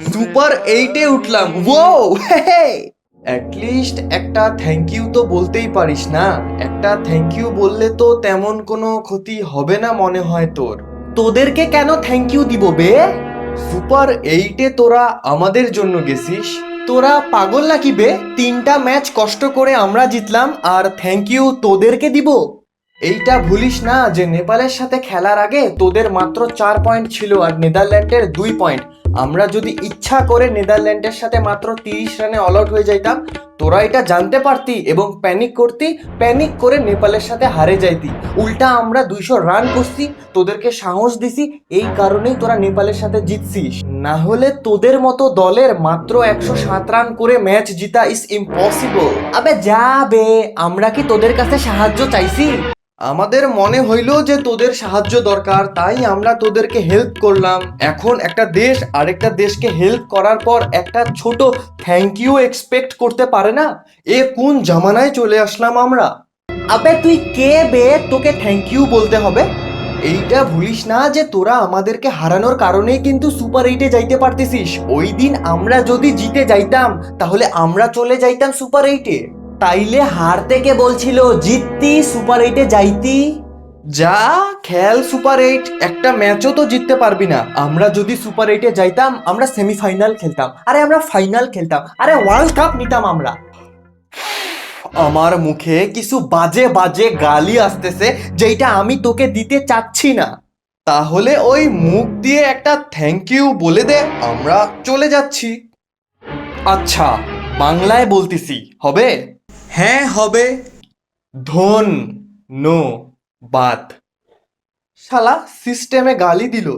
Super এইটে উঠলাম। At least একটা থ্যাংক ইউ তো বলতেই পারিস না। একটা থ্যাংক ইউ বললে তো তেমন কোনো ক্ষতি হবে না মনে হয় তোর। তোদেরকে কেন থ্যাংক ইউ দিব বে? সুপার এইটে তোরা আমাদের জন্য গেছিস। তোরা পাগল নাকি বে? তিনটা ম্যাচ কষ্ট করে আমরা জিতলাম আর থ্যাংক ইউ তোদেরকে দিব। এইটা ভুলিস না যে নেপালের সাথে খেলার আগে তোদের মাত্র চার পয়েন্ট ছিল আর নেদারল্যান্ডের দুই পয়েন্ট আমরা যদি ইচ্ছা করে নেদারল্যান্ডের সাথে মাত্র তিরিশ রানে অল আউট হয়ে যাইতাম, তোরা এটা জানতে পারতি এবং প্যানিক করতি প্যানিক করে নেপালের সাথে হারে যাইতি। উল্টা আমরা দুইশো রান করছি, তোদেরকে সাহস দিছি, এই কারণেই তোরা নেপালের সাথে জিতছিস। না হলে তোদের মতো দলের মাত্র একশো সাত রান করে ম্যাচ জিতা ইজ ইম্পসিবল আবে যাবে, আমরা কি তোদের কাছে সাহায্য চাইছি? আমাদের মনে হইল যে তোদের সাহায্য দরকার তাই আমরা তোদেরকে হেল্প করলাম। এখন একটা দেশ আরেকটা দেশকে হেল্প করার পর একটা ছোট থ্যাংক ইউ এক্সপেক্ট করতে পারে না? এ কোন জামানায় চলে আসলাম আমরা? আবে তুই কে বে? তোকে থ্যাংক ইউ বলতে হবে। এইটা ভুলিস না যে তোরা আমাদেরকে হারানোর কারণেই কিন্তু সুপার এইটে যাইতে পারতেছিস। ওই দিন আমরা যদি জিতে যাইতাম তাহলে আমরা চলে যাইতাম সুপার এইটে তাইলে হার থেকে বলছিল, জিততি, সুপার এইটে যাইতি যা, খেল সুপার এইট, একটা ম্যাচও তো জিততে পারবি না। আমরা যদি সুপার এইটে যাইতাম, আমরা সেমিফাইনাল খেলতাম। আরে, আমরা ফাইনাল খেলতাম। আরে, ওয়ার্ল্ড কাপ নিতাম আমরা। আমার মুখে কিছু বাজে বাজে গালি আসতেছে যেটা আমি তোকে দিতে চাচ্ছি না। তাহলে ওই মুখ দিয়ে একটা থ্যাংক ইউ বলে দে, আমরা চলে যাচ্ছি। আচ্ছা বাংলায় বলতেছি, হবে? হ্যাঁ হবে ধন নো বাদ শালা সিস্টেমে গালি দিল।